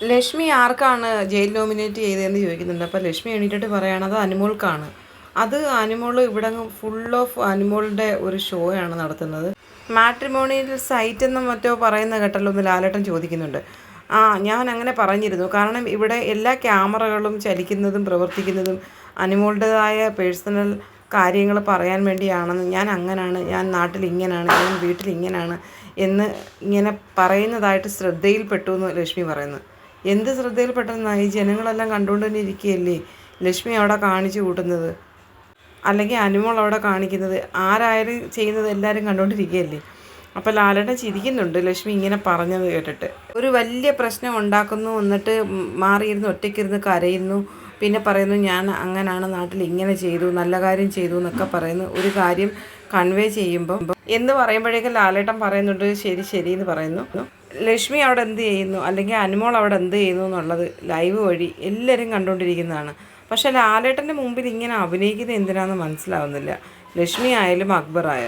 ലക്ഷ്മി ആർക്കാണ് jail nominate ചെയ്തതെന്ന് ചോദിക്കുന്നുണ്ട്. അപ്പോൾ ലക്ഷ്മി എണീറ്റിട്ട് പറയുകയാണ് അത് അനുമോൾക്കാണ്. അത് അനുമോൾ ഇവിടെ ഫുൾ ഓഫ് അനുമോളുടെ ഒരു ഷോ ആണ് നടത്തുന്നത്. മാട്രിമോണിയൽ സൈറ്റ് എന്നും മറ്റോ പറയുന്ന കേട്ടല്ലോ ഒന്ന് ലാലേട്ടൻ ചോദിക്കുന്നുണ്ട്. ആ ഞാൻ അങ്ങനെ പറഞ്ഞിരുന്നു. കാരണം ഇവിടെ എല്ലാ ക്യാമറകളും ചലിക്കുന്നതും പ്രവർത്തിക്കുന്നതും അനുമോളുടേതായ പേഴ്സണൽ കാര്യങ്ങൾ പറയാൻ വേണ്ടിയാണെന്ന് ഞാൻ അങ്ങനാണ് ഞാൻ നാട്ടിൽ ഇങ്ങനെയാണ് ഞാൻ വീട്ടിൽ ഇങ്ങനെയാണ് എന്ന് ഇങ്ങനെ പറയുന്നതായിട്ട് ശ്രദ്ധയിൽപ്പെട്ടു എന്ന് ലക്ഷ്മി പറയുന്നു. എന്ത് ശ്രദ്ധയിൽപ്പെട്ടെന്നായി ജനങ്ങളെല്ലാം കണ്ടുകൊണ്ട് തന്നെ ഇരിക്കുകയല്ലേ? ലക്ഷ്മി അവിടെ കാണിച്ചു കൂട്ടുന്നത്. അല്ലെങ്കിൽ അനുമോൾ അവിടെ കാണിക്കുന്നത്. ആരായാലും ചെയ്യുന്നത് എല്ലാവരും കണ്ടുകൊണ്ടിരിക്കുകയല്ലേ? അപ്പോൾ ലാലേട്ടൻ ചിരിക്കുന്നുണ്ട്. ലക്ഷ്മി ഇങ്ങനെ പറഞ്ഞത് കേട്ടിട്ട്. ഒരു വലിയ പ്രശ്നം ഉണ്ടാക്കുന്നു. എന്നിട്ട് മാറിയിരുന്ന് ഒറ്റയ്ക്കിരുന്ന് കരയുന്നു. പിന്നെ പറയുന്നു ഞാൻ അങ്ങനാണ് നാട്ടിൽ ഇങ്ങനെ ചെയ്തു നല്ല കാര്യം ചെയ്തു എന്നൊക്കെ പറയുന്നു. ഒരു കാര്യം കൺവേ ചെയ്യുമ്പോൾ എന്ന് പറയുമ്പോഴേക്കും ലാലേട്ടൻ പറയുന്നുണ്ട് ശരി ശരി എന്ന് പറയുന്നു. ലക്ഷ്മി അവിടെ എന്ത് ചെയ്യുന്നു? അല്ലെങ്കിൽ അനുമോൾ അവിടെ എന്ത് ചെയ്യുന്നു എന്നുള്ളത് ലൈവ് വഴി എല്ലാവരും കണ്ടുകൊണ്ടിരിക്കുന്നതാണ്. പക്ഷേ ലാലേട്ടന്റെ മുമ്പിൽ ഇങ്ങനെ അഭിനയിക്കുന്നത് എന്തിനാണെന്ന് മനസ്സിലാവുന്നില്ല. ലക്ഷ്മി ആയാലും അക്ബർ ആയാലും.